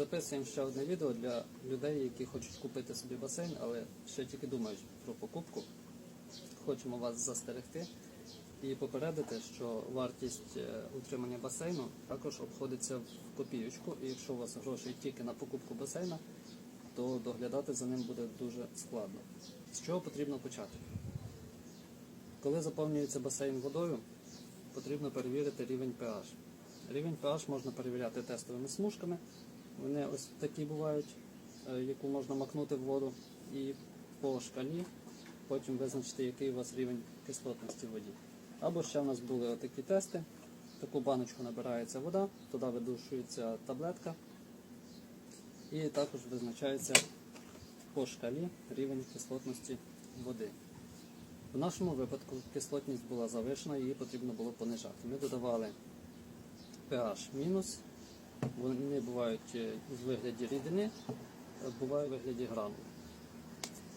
Записуємо ще одне відео для людей, які хочуть купити собі басейн, але ще тільки думають про покупку. Хочемо вас застерегти і попередити, що вартість е, утримання басейну також обходиться в копійочку. І якщо у вас грошей тільки на покупку басейна, то доглядати за ним буде дуже складно. З чого потрібно почати? Коли заповнюється басейн водою, потрібно перевірити рівень pH. Рівень pH можна перевіряти тестовими смужками. Вони ось такі бувають, е, яку можна макнути в воду, і по шкалі потім визначити, який у вас рівень кислотності в воді. Або ще в нас були отакі тести. Таку баночку набирається вода, туди видушується таблетка, і також визначається по шкалі рівень кислотності води. В нашому випадку кислотність була завишена, її потрібно було понижати. Ми додавали pH вони бувають е, в вигляді рідини, бувають в вигляді гранул.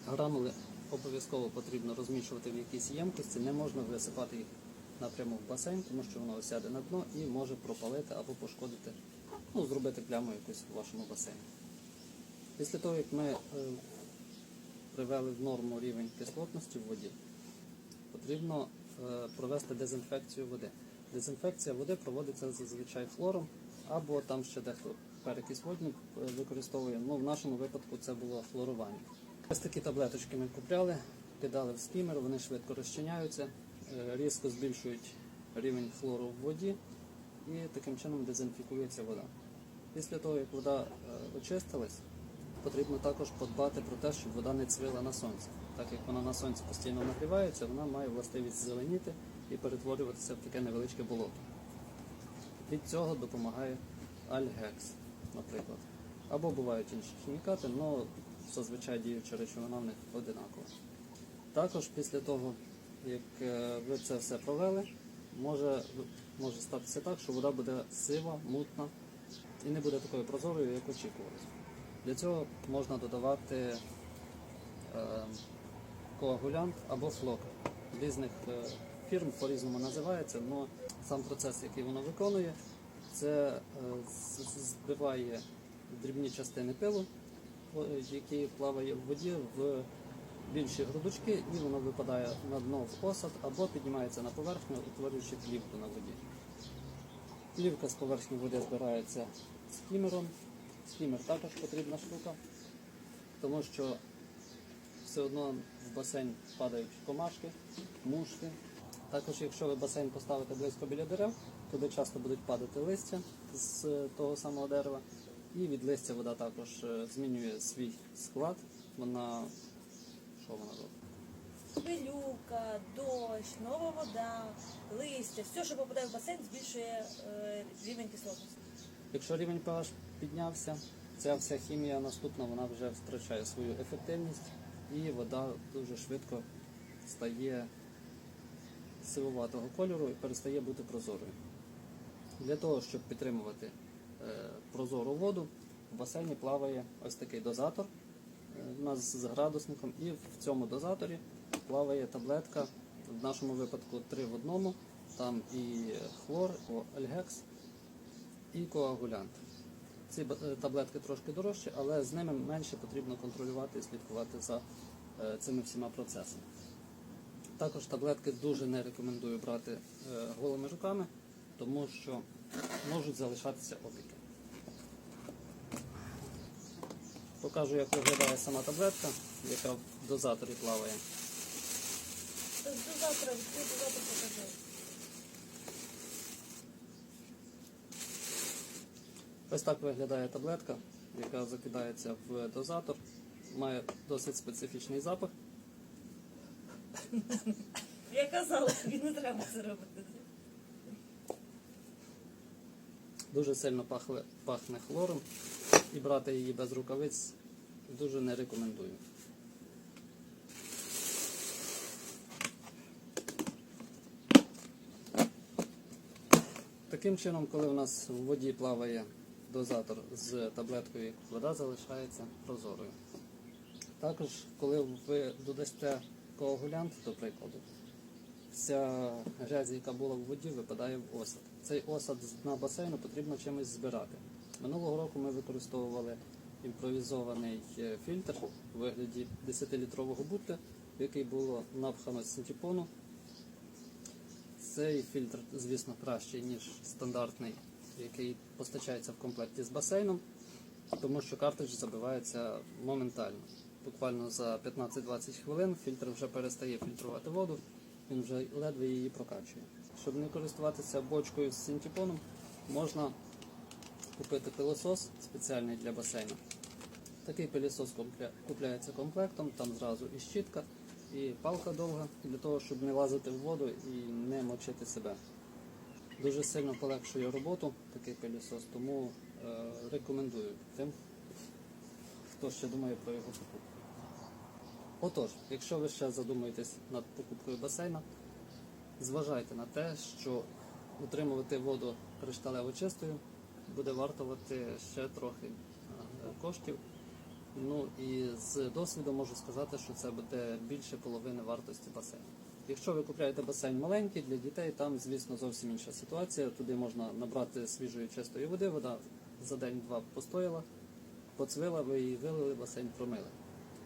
Гранули обов'язково потрібно розміщувати в якійсь ємкості, не можна висипати їх напряму в басейн, тому що воно осяде на дно і може пропалити або пошкодити, ну, зробити пляму якусь в вашому басейні. Після того, як ми е, привели в норму рівень кислотності в воді, потрібно е, провести дезінфекцію води. Дезінфекція води проводиться зазвичай хлором, або там ще дехто перекись водню е, використовує. Ну, в нашому випадку це було хлорування. Ось такі таблеточки ми купляли, кидали в скімер, вони швидко розчиняються, е, різко збільшують рівень хлору в воді і таким чином дезінфікується вода. Після того, як вода е, очистилась, потрібно також подбати про те, щоб вода не цвіла на сонці. Так як вона на сонці постійно нагрівається, вона має властивість зеленіти і перетворюватися в таке невеличке болото. Від цього допомагає альгекс, наприклад. Або бувають інші хімікати, але зазвичай діюча речовина в них одинакова. Також після того, як е, ви це все провели, може, може статися так, що вода буде сива, мутна і не буде такою прозорою, як очікувалось. Для цього можна додавати е, коагулянт або флок. Різних е, фірм по-різному називається, але сам процес, який воно виконує, це е, збиває дрібні частини пилу, які плаває в воді в більші грудочки, і воно випадає на дно в осад або піднімається на поверхню, утворюючи плівку на воді. Плівка з поверхні води збирається скімером. Скімер також потрібна штука, тому що все одно в басейн падають комашки, мушки. Також, якщо ви басейн поставите близько біля дерев, туди часто будуть падати листя з е, того самого дерева. І від листя вода також е, змінює свій склад. Вона що вона робить? Пилюка, дощ, нова вода, листя, все, що попадає в басейн, збільшує е, рівень кислотності. Якщо рівень pH піднявся, ця вся хімія наступна вона вже втрачає свою ефективність і вода дуже швидко стає сивуватого кольору і перестає бути прозорою. Для того, щоб підтримувати е, прозору воду, в басейні плаває ось такий дозатор е, у нас з градусником, і в цьому дозаторі плаває таблетка, в нашому випадку 3 в одному, там і хлор, альгекс, і коагулянт. Ці е, таблетки трошки дорожчі, але з ними менше потрібно контролювати і слідкувати за е, цими всіма процесами. Також таблетки дуже не рекомендую брати е, голими руками, тому що можуть залишатися опіки. Покажу, як виглядає сама таблетка, яка в дозаторі плаває. Ось так виглядає таблетка, яка закидається в дозатор. Має досить специфічний запах. Я казала, тобі не треба це робити. Дуже сильно пахле, пахне хлором і брати її без рукавиць дуже не рекомендую. Таким чином, коли у нас в воді плаває дозатор з таблеткою, вода залишається прозорою. Також, коли ви додасте коагулянт, до прикладу, вся грязь, яка була в воді, випадає в осад. Цей осад з дна басейну потрібно чимось збирати. Минулого року ми використовували імпровізований е, фільтр у вигляді 10-літрового бутля, в який було напхано синтепону. Цей фільтр, звісно, кращий, ніж стандартний, який постачається в комплекті з басейном, тому що картридж забивається моментально. Буквально за 15-20 хвилин фільтр вже перестає фільтрувати воду, він вже ледве її прокачує. Щоб не користуватися бочкою з синтепоном, можна купити пилосос спеціальний для басейну. Такий пилісос купляється комплектом, там зразу і щітка, і палка довга, для того, щоб не лазити в воду і не мочити себе. Дуже сильно полегшує роботу такий пилісос, тому е, рекомендую тим, хто ще думає про його покупку. Отож, якщо ви ще задумуєтесь над покупкою басейна, зважайте на те, що утримувати воду кришталево чистою буде вартувати ще трохи е, коштів. Ну і з досвіду можу сказати, що це буде більше половини вартості басейну. Якщо ви купуєте басейн маленький для дітей, там, звісно, зовсім інша ситуація. Туди можна набрати свіжої чистої води, вода за день-два постояла, поцвила, ви її вилили, басейн промили.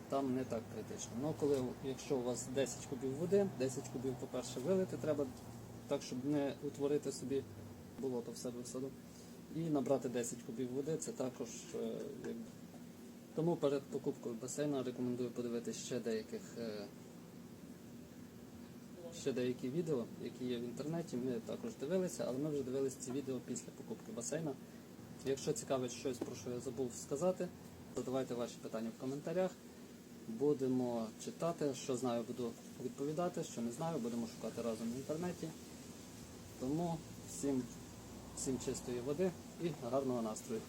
Там не так критично. Ну коли якщо у вас 10 кубів води, 10 кубів, по-перше, вилити треба так, щоб не утворити собі болото в себе в саду. І набрати 10 кубів води це також е. Тому перед покупкою басейну рекомендую подивитися ще деяких е, ще деякі відео, які є в інтернеті. Ми також дивилися, але ми вже дивилися ці відео після покупки басейна. Якщо цікавить щось, про що я забув сказати, задавайте ваші питання в коментарях. Будемо читати, що знаю, буду відповідати, що не знаю, будемо шукати разом в інтернеті. Тому всім, всім чистої води і гарного настрою.